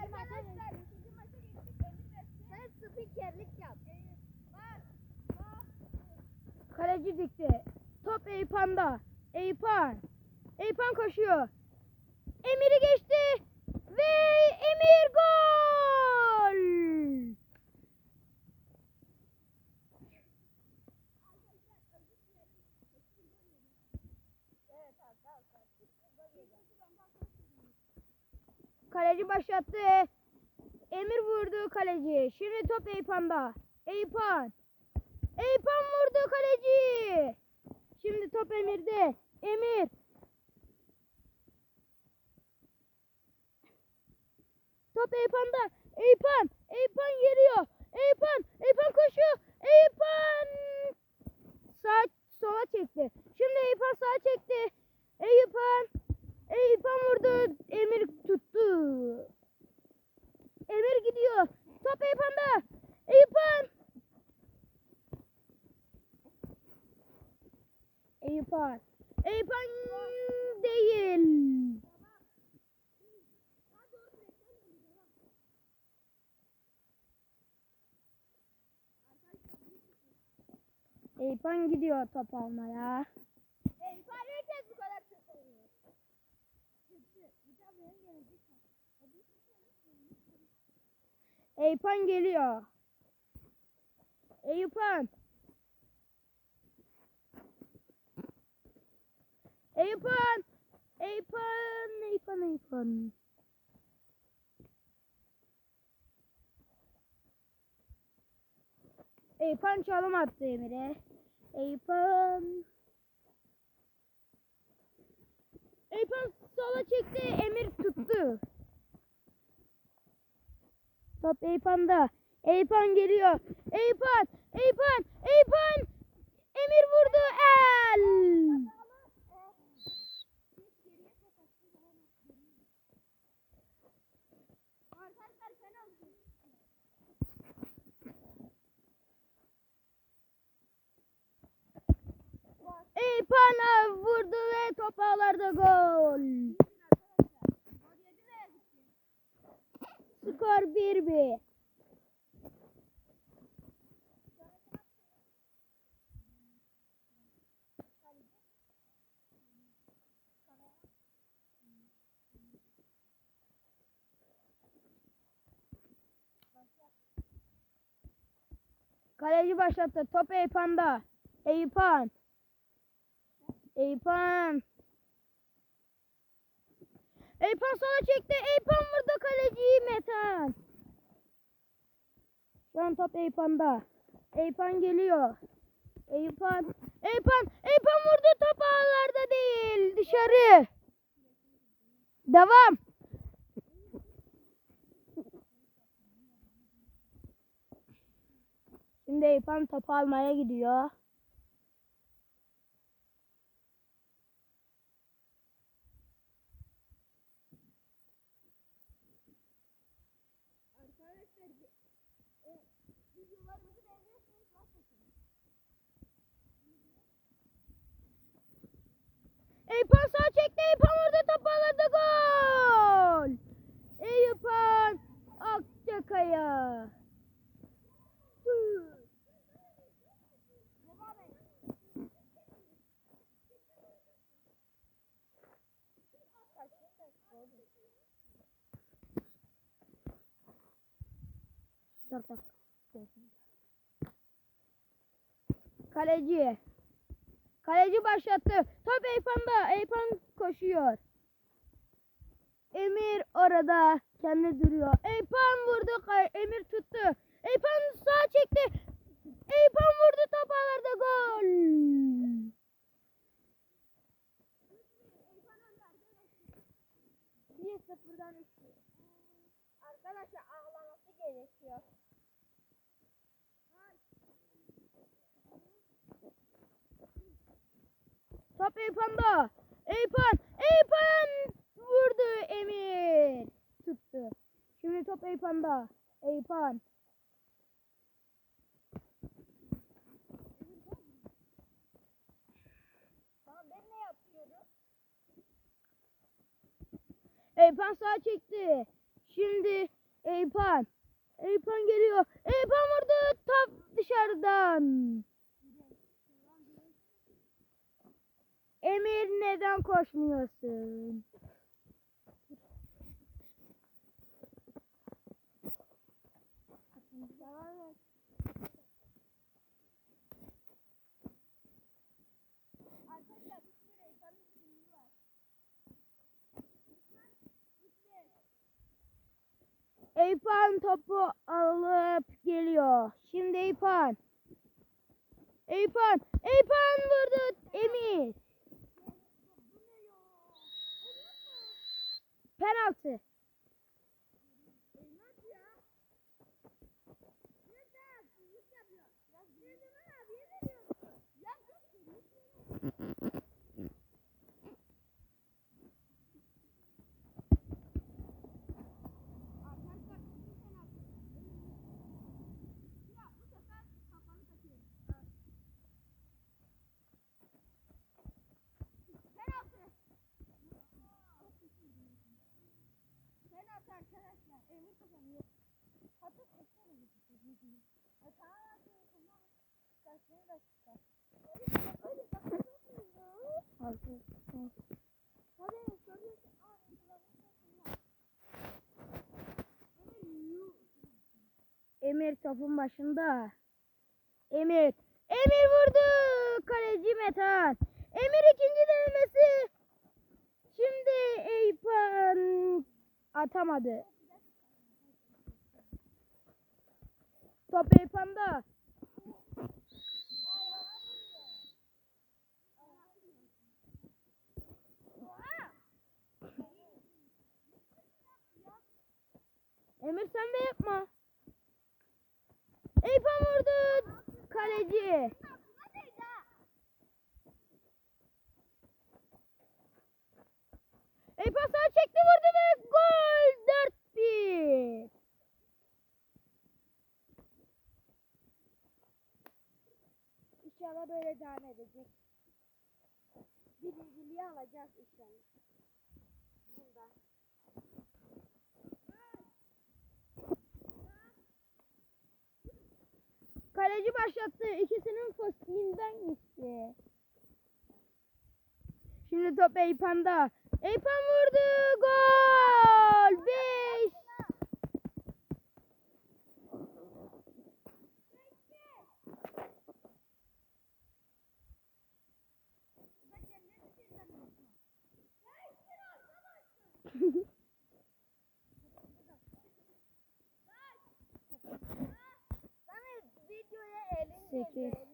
Arkadaşlar ikinci maça geçtik. Sen spikerlik yap. Kaleci dikti. Top Eyüphan'da. Eyüphan. Eyüphan koşuyor. Emir'i geçti. Ve Emir gol. Kaleci başlattı. Emir vurdu kaleci. Şimdi top Eyüphan'da. Eyüphan. Eyüphan vurdu kaleci. Şimdi top Emir'de. Emir. Top Eyüphan'da. Eyüphan. Eyüphan geliyor. Eyüphan. Eyüphan koşuyor. Eyüphan. Sağ sola çekti. Şimdi Eyüphan sağa çekti. Eyüphan. Eyüphan vurdu. Emir tuttu. Emir gidiyor. Top Eyüphan'da. Eyüphan. Eyüphan. Eyüphan değil. Eyüphan gidiyor top almaya. Eyüphan geliyor. Eyüphan. Eyüphan. Eyüphan. Eyüphan. Eyüphan. Eyüphan çalım attı Emir'e. Eyüphan. Eyüphan sola çekti. Emir tuttu. Top Eyüphan'da. Eyüphan geliyor. Eyüphan. Eyüphan. Eyüphan. Emir vurdu. El. Eyüphan vurdu ve top ağlarda gol. 1-1. Kaleci başlattı. Top Eyüphan'da. Eyüphan. Eyüphan. Eyüphan sola çekti. Eyüphan vurdu kaleciyi Metan. Şu an top Eyüphan'da. Eyüphan geliyor. Eyüphan. Eyüphan. Eyüphan vurdu top ağlarda değil. Dışarı. Devam. Şimdi Eyüphan topu almaya gidiyor. Eyüphan sağ çekti. Eyüphan vurdu topu alırdı. Gol. Eyüphan Akçakaya. Kaleci. Kaleci başlattı. Top Eyüphan'da. Eyüphan koşuyor. Emir orada kendi duruyor. Eyüphan vurdu. Emir tuttu. Eyüphan sağ çekti. Eyüphan vurdu top ağlarda gol. Bir sıfırdan. Arkadaşlar ağlaması gerekiyor. Top Eyüphan'da. Eyüphan. Eyüphan vurdu Emir. Tuttu. Şimdi top ne yapıyorum? Eyüphan sağa çekti. Şimdi Eypan. Eypan geliyor. Eypan vurdu top Emir neden koşmuyorsun? Eypan topu alıp geliyor. Şimdi Eypan. Eypan. Eypan vurdu. Emir. Penaltı. Emir topun başında. Emir. Emir vurdu. Kaleci Metan. Emir ikinci denemesi. Şimdi Eypan atamadı. Top Eypan'da. Emir sen de yapma. Eypan vurdu. Kaleci. Eypan sağ çekti vurdu ve gol. 4-1. İnşallah böyle devam edecek. Birinciliği alacağız inşallah. Bunda. Kaleci başlattı. İkisinin postiğinden gitti. Şimdi top Eypan'da. Eypan vurdu. Gol. 5. Sekiz. değdi.